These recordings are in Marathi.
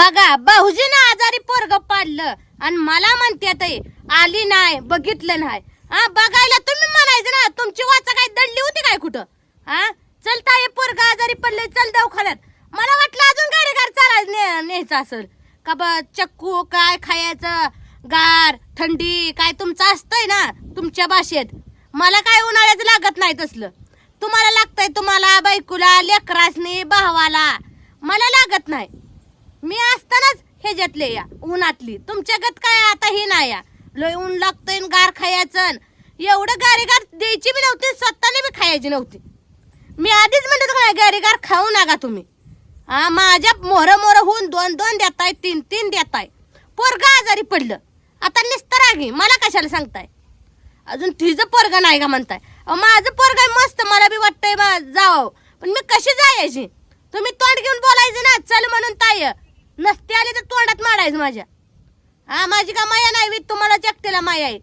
बघा भाऊजीनं आजारी पोरग पाडलं आणि मला म्हणते आली नाही बघितलं नाही. हा बघायला तुम्ही म्हणायचं ना तुमची वाचा काय दडली होती काय कुठं? हा? चलता हे पोरग आजारी पडले चल दवाखान्यात. मला वाटलं अजून गाडी गार चालायचं ने- न्यायचं असेल. का ब चक्कू काय खायचं गार थंडी काय तुमचं असतंय ना तुमच्या भाषेत. मला काय उन्हाळ्याचं लागत नाही तसलं. तुम्हाला लागतंय तुम्हाला बायकोला लेकरासनी भावाला. मला लागत नाही. मी असतानाच ह्याच्यातले या उन्हातली. तुमच्या गत काय आता ही नाही या. लय ऊन लागतंय न गार खायचं एवढं गारीगार द्यायची बी नव्हती स्वतःने बी खायची नव्हती. मी आधीच म्हणत होते गारीगार खाऊ नका तुम्ही. हा माझ्या मोर मोर होऊन दोन दोन देताय तीन तीन देताय. पोरग आजारी पडलं. आता निस्तर आगी मला कशाला सांगताय? अजून तिचं पोरग नाही का म्हणताय? अहो, माझं पोरग आहे मस्त मला बी वाटतंय बा जावं. पण मी कशी जायची? तुम्ही तोंड घेऊन बोलायचं ना चल म्हणून ताय नसते आले तर तोंडात मारायचं माझ्या. हा माझी का माया नाही मी तुम्हाला एकट्याला माया आहे.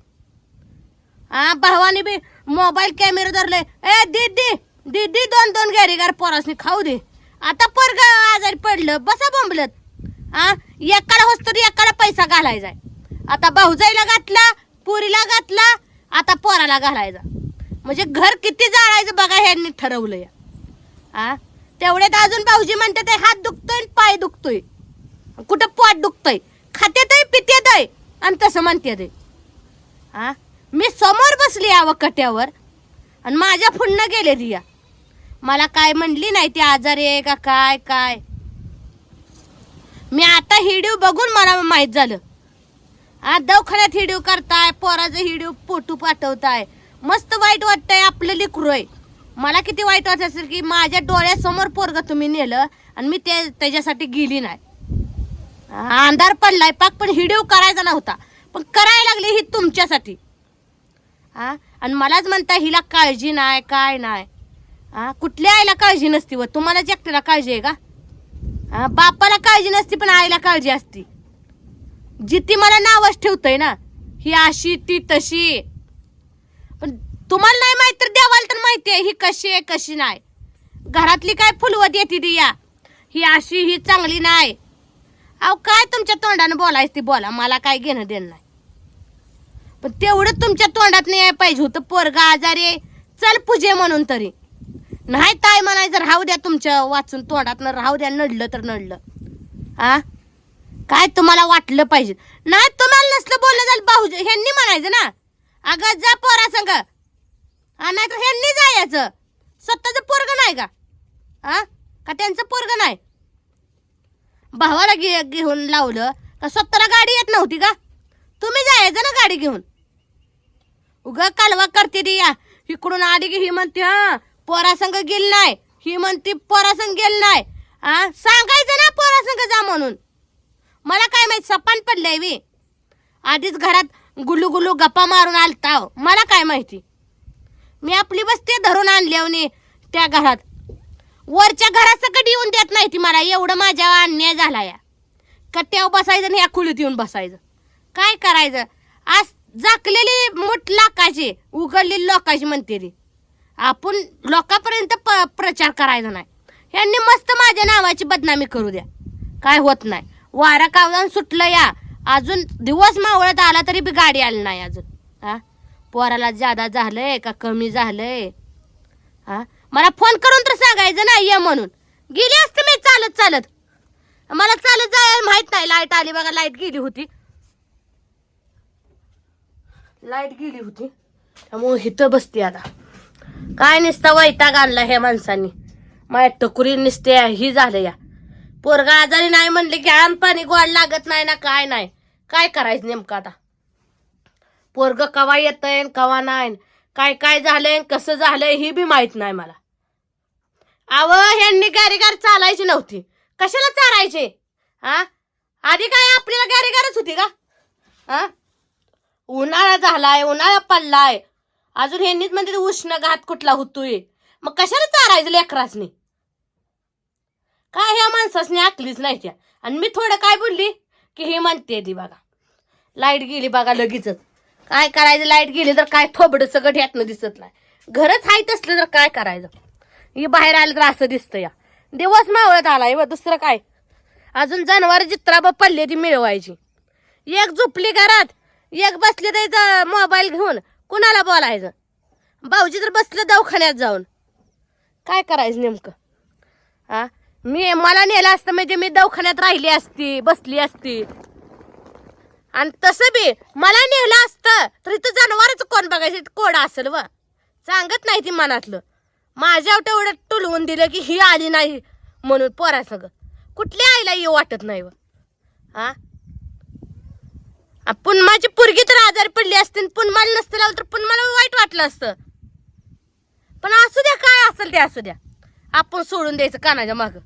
हा भावाने बी मोबाईल कॅमेरा धरले. ए दी दी दोन दोन गॅरीगार पोरासनी खाऊ दे. आता पोरग आजारी पडलं बसा बोंबलत. हा एकाला होस तरी एकाला पैसा घालायचा आता भाऊजाईला घातला पुरीला घातला आता पोराला घालायचा. म्हणजे घर किती जाळायचं बघा ह्यांनी ठरवलं या हा तेवढ्यात अजून भाऊजी म्हणते ते हात दुखतोय आणि पाय दुखतोय. कुठं पोट दुखतंय? खात्यातय पित्यात आहे आणि तसं म्हणते ते हा? मी समोर बसली यावं कट्यावर आणि माझ्या पुढनं गेले रिया. मला काय म्हणली नाही ती आजारी आहे का काय काय? मी आता हिडिओ बघून मला माहीत झालं. हा दवाखान्यात हिडीव करताय पोराचं हिडीव पोटू पाठवताय. मस्त वाईट वाटतंय आपलं लिखरू आहे. मला किती वाईट वाटत असेल की माझ्या डोळ्यासमोर पोरगं तुम्ही नेलं आणि मी ते त्याच्यासाठी गेली नाही. अंधार पडलाय पाक पण हिडिओ करायचा नव्हता. पण करायला लागली ही तुमच्यासाठी. हा आणि मलाच म्हणता हिला काळजी नाही काय नाही. हा कुठल्या आईला काळजी नसती व? तुम्हालाच एकट्याला काळजी आहे का? हा बापाला काळजी नसती पण आईला काळजी असती. जिती मला नावच ठेवतंय ना. ही अशी ती तशी. पण तुम्हाला नाही माहीत तर देवाला तर माहिती आहे ही कशी आहे कशी नाही. घरातली काय फुलवत येते ती या. ही अशी ही चांगली नाही. अहो काय तुमच्या तोंडानं बोलायचं ती बोला मला काय घेणं देणं नाही. पण तेवढं तुमच्या तोंडात नाही पाहिजे होतं पोरगा आजारी चल पूजे म्हणून तरी. नाही ताय म्हणायचं राहू द्या तुमच्या वाचून तोंडात राहू द्या नडलं तर नडलं. आ? काय तुम्हाला वाटलं पाहिजे? नाही तुम्हाला नसलं बोललं झालं भाऊ ह्यांनी म्हणायचं ना. अगं जा पोरा संग. हा नाही तर ह्यांनी जायचं. स्वतःचं पोरग नाही का? आ? का त्यांचं पोरग नाही? भावाला घे घेऊन लावलं का स्वतःला गाडी येत नव्हती का? तुम्ही जायचं ना गाडी घेऊन. उग कालवा करते ती या. इकडून आली की ही म्हणते हा पोरासंग गेली नाही. ही म्हणते पोरासंग गेली नाही. हा सांगायचं ना पोरासंग जा म्हणून. मला काय माहीत सपान पडलंय वी आधीच घरात गुलू गुलू गप्पा मारून आलता. मला काय माहिती? मी आपली बसते धरून आणली त्या घरात. वरच्या घरासकट येऊन देत नाही ती मला. एवढं माझ्या अन्याय झाला या. कट्ट्यावर बसायचं आणि ह्या खुलीत येऊन बसायचं? काय करायचं? आज झाकलेली मोठ लाकाची उघडलेली लोकांची म्हणते ती. आपण लोकांपर्यंत प प्रचार करायचा नाही. यांनी मस्त माझ्या नावाची बदनामी करू द्या. काय होत नाही. वारा कावदान सुटलं या. अजून दिवस मावळत आला तरी बी गाडी आली नाही अजून. हा पोराला जादा झालंय का कमी झालंय? हा मला फोन करून तर सांगायचं ना ये म्हणून. गेली असते मी चालत चालत. मला चालत जायला माहीत नाही लाइट आली बघा लाइट गेली होती. लाइट गेली होती. त्यामुळे इथं बसते आता. काय नुसतं वैताग आणला ह्या माणसांनी. माझ्या टकुरी नुसते ही झालं या. पोरगा आजारी नाही म्हणले की आम पाणी गोड लागत नाही ना काय नाही. काय करायचं नेमकं आता? पोरग कवा येतंय कवा नाही काय काय झालंय कसं झालंय ही बी माहीत नाही मला. अव ह्यांनी गारीगार चालायची नव्हती. कशाला चालायचे? हा? आधी काय आपल्याला गारीगारच होती का? हा? उन्हाळा झालाय उन्हाळा पडलाय. अजून ह्यांनीच म्हणते उष्ण घात कुठला होतोय. मग कशाला चारायचं लेकरासनी? काय ह्या माणसासनी आकलीच नाही त्या. आणि मी थोडं काय बोलली? की हे म्हणते ती बघा. लाइट गेली बघा लगेचच. काय करायचं? लाइट गेली तर काय थोबडं सगळं ह्यातनं दिसत नाही. घरच हायत असलं तर काय करायचं? ही बाहेर आलं तर असं दिसतं या. दिवस मावळत आलाय व दुसरं काय? अजून जनावर ब पडली ती मिळवायची. एक झोपली घरात एक बसली त्याचा मोबाईल घेऊन कुणाला बोलायचं? भाऊजी तर बसलं दवाखान्यात जाऊन. काय करायचं नेमकं? हा मी मला नेलं असतं म्हणजे मी दवाखान्यात राहिली असती बसली असती. आणि तसं बी मला नेलं असतं तर इथं जनावरच कोण बघायचं? इथं असेल व? सांगत नाही ती मनातलं. माझ्या तेवढं टुलवून दिलं की ही आली नाही म्हणून पोरा सगळं कुठल्या आईला येऊ वाटत नाही व? हा? पण माझी पोरगी तर आजारी पडली असते आणि पुन्हा मला नसतं लावलं तर पुन्हा मला वाईट वाटलं असतं. पण असू द्या काय असेल ते असू द्या. आपण सोडून द्यायचं कानाच्या मागं.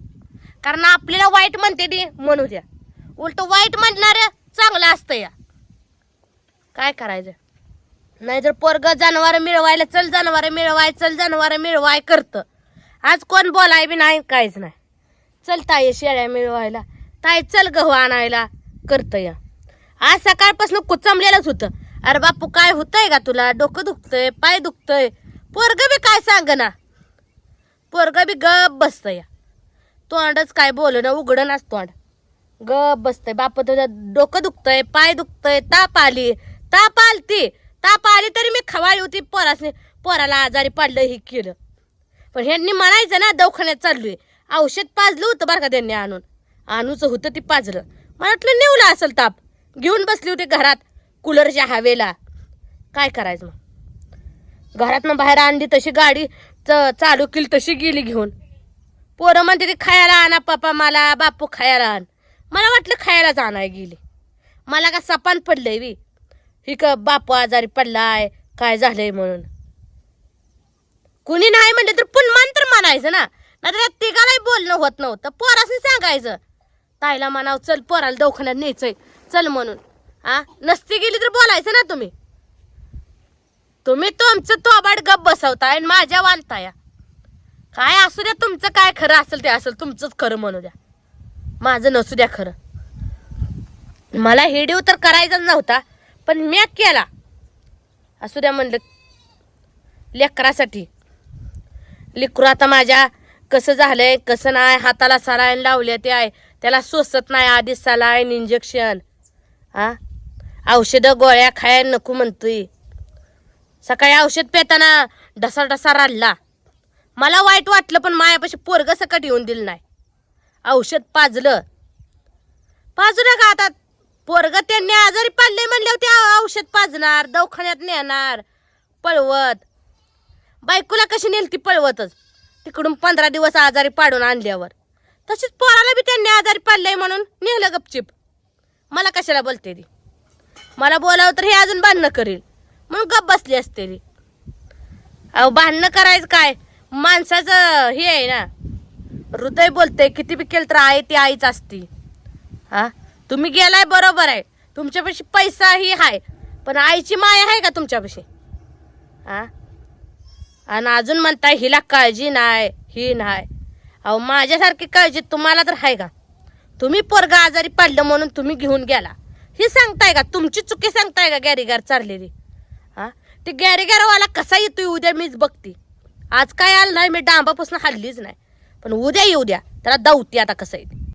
कारण आपल्याला वाईट म्हणते ती म्हणू द्या. उलट वाईट म्हणणार चांगलं असतं या. काय करायचं? नाहीतर पोरग जनावर मिळवायला चल जनावर मिळवाय चल जनावर मिळवाय करतं. आज कोण बोलाय बी नाही काहीच नाही. चल ताई शेळ्या मिळवायला. ताई चल गहू आणायला करतं या. आज सकाळपासून कुचमलेलंच होतं. अरे बापू काय होतंय का तुला? डोकं दुखतंय पाय दुखतंय. पोरग बी काय सांग ना पोरग बी गप बसतं या. तोंडच काय बोलणं नाच तोंड. गप बसतंय. बाप तुझं डोकं दुखतंय पाय दुखतंय ताप आली. ताप आलती. ताप आली तरी मी खवाळी होती पोरासने पोराला आजारी पडलं हे केलं. पण ह्यांनी म्हणायचं ना दवाखान्यात चाललोय. औषध पाजलं होतं बरं का त्यांनी आणून. आणूचं होतं ती पाजलं. मला वाटलं नेवलं असेल ताप. घेऊन बसली होती घरात कूलरच्या हवेला. काय करायचं मग? घरातनं बाहेर आणली तशी गाडी च- चालू केली तशी गेली घेऊन. पोरं म्हणते ते खायला आणा पप्पा मला बापू खायला आण. मला वाटलं खायलाच आणाय गेली. मला का सपान पडलंय बी. ही का बापू आजारी पडलाय काय झालंय म्हणून? कुणी नाही म्हणलं तर पुन्हा तर म्हणायचं ना. नाही तर तिघालाही बोलणं होत नव्हतं. पोरासनी सांगायचं ताईला म्हणाव चल पोराला दवाखान्यात न्यायचंय. चल म्हणून. आ? नसती गेली तर बोलायचं ना तुम्ही. तुम्ही तुमचं तोबाड गप बसवताय आणि माझ्या वानताय काय असू द्या तुमचं काय खरं असेल ते असेल तुमचंच खरं म्हणू द्या. माझं नसू द्या खरं. मला हिडिओ तर करायचाच नव्हता. पण मी केला. असू द्या म्हणलं लेकरासाठी. लेकरू आता माझ्या कसं झालंय कसं नाही हाताला सलाईन लावले ते आहे त्याला सोसत नाही आधीच सलाईन इंजेक्शन हा औषधं गोळ्या खायला नको म्हणतोय. सकाळी औषध पेताना ढसा ढसा राडला. मला वाईट वाटलं पण मायापाशी पोरग सकट येऊन दिलं नाही. औषध पाजलं. पाजू नका आता. पोरग त्यांनी आजारी पाडले म्हणल्यावर ते औषध पाजणार दवाखान्यात नेणार पळवत. बायकोला कशी नेलती पळवतच. तिकडून पंधरा दिवस आजारी पाडून आणल्यावर. तशीच पोराला बी त्यांनी आजारी पाडलंय म्हणून नेलं गपचिप. मला कशाला बोलते ती? मला बोलावं तर हे अजून भांडणं करेल. म्हणून गप बसली असते ती. अहो भांडणं करायचं काय? माणसाचं हे आहे ना. हृदय बोलते किती बी केलं तर आई ती आईच असती. हा? तुम्ही गेलाय बरोबर आहे. तुमच्यापाशी पैसाही आहे पण आईची माया आहे का तुमच्यापाशी? हा आणि अजून म्हणताय हिला काळजी नाही ही नाही. अहो माझ्यासारखी काळजी तुम्हाला तर आहे का? तुम्ही पोरगा आजारी पडलं म्हणून तुम्ही घेऊन गेला. ही सांगताय का? तुमची चुकी सांगताय का गॅरीगार चाललेली? हा ते गॅरीगारवाला कसा येतोय उद्या मीच बघते. आज काय आलं नाही मी डांबापासून हल्लीच नाही. पण उद्या येऊ द्या. त्याला दौती आता कसं येते.